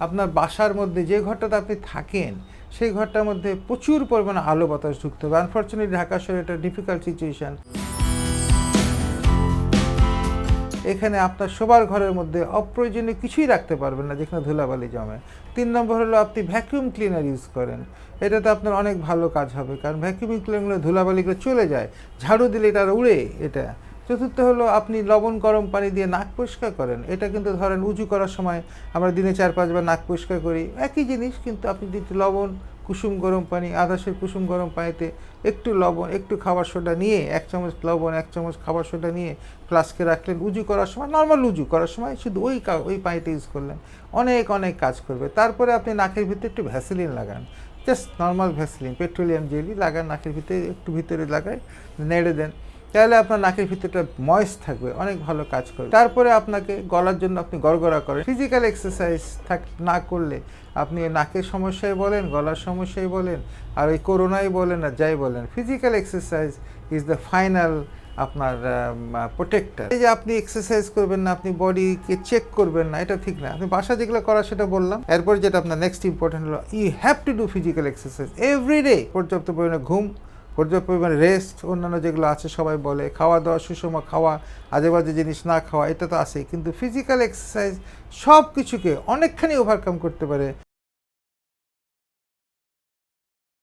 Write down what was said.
আপনার বাসার মধ্যে যে ঘরটাতে আপনি থাকেন, সেই ঘরটার মধ্যে প্রচুর পরিমাণে আলো বাতাস ঢুকতে হবে। আনফর্চুনেটলি ঢাকা শহরে একটা ডিফিকাল্ট সিচুয়েশন এখানে আপনার শোবার ঘরের মধ্যে অপ্রয়োজনীয় কিছুই রাখতে পারবেন না, যেখানে ধুলাবালি জমে। তিন নম্বর হলো আপনি ভ্যাকুয়াম ক্লিনার ইউজ করেন। এটাতে আপনার অনেক ভালো কাজ হবে, কারণ ভ্যাকুয়াম ক্লিনারগুলো ধুলাবালিগুলো চলে যায়। ঝাড়ু দিলে এটা উড়ে, এটা। চতুর্থ হলো আপনি লবণ গরম পানি দিয়ে নাক পরিষ্কার করেন। এটা কিন্তু ধরেন উঁচু করার সময় আমরা দিনে চার পাঁচবার নাক পরিষ্কার করি। একই জিনিস কিন্তু আপনি যদি লবণ, কুসুম গরম পানি আদাসের কুসুম গরম পানিতে একটু লবণ, একটু খাবার সোডা নিয়ে, এক চামচ লবণ, এক চামচ খাবার সোডা নিয়ে ফ্লাস্কে রাখলেন উজু করার সময়, নর্মাল উজু করার সময় শুধু ওই ওই পানিটা ইউজ করলেন। অনেক অনেক কাজ করবে। তারপরে আপনি নাকের ভিতরে একটু ভ্যাসেলিন লাগান। Just normal Vaseline, petroleum jelly লাগান, নাকের ভিতরে একটু ভিতরে লাগায়, নেড়ে দেন। তাহলে আপনার নাকের ভিতরটা ময়েস্ট থাকবে, অনেক ভালো কাজ করবে। তারপরে আপনাকে গলার জন্য আপনি গড়গড়া করেন। ফিজিক্যাল এক্সারসাইজ থাক, না করলে আপনি নাকের সমস্যায় বলেন, গলার সমস্যায় বলেন, আর ওই করোনায় বলেন, আর যাই বলেন। Physical exercise is the final আপনার প্রোটেক্টার এই যে আপনি এক্সারসাইজ করবেন না, আপনি বডিকে চেক করবেন না, এটা ঠিক না। আপনি বাসা যেগুলো করা সেটা বললাম। এরপর যেটা আপনার নেক্সট ইম্পর্টেন্ট হলো you have to do physical exercise every day পর্যাপ্ত পরিমাণে ঘুম পর্যাপ্ত পরিমাণে রেস্ট অন্যান্য যেগুলো আছে সবাই বলে, খাওয়া দাওয়া, সুষম খাওয়া আজে বাজে জিনিস না খাওয়া, এটা তো আছেই। কিন্তু ফিজিক্যাল এক্সারসাইজ সব কিছুকে অনেকখানি ওভারকাম করতে পারে।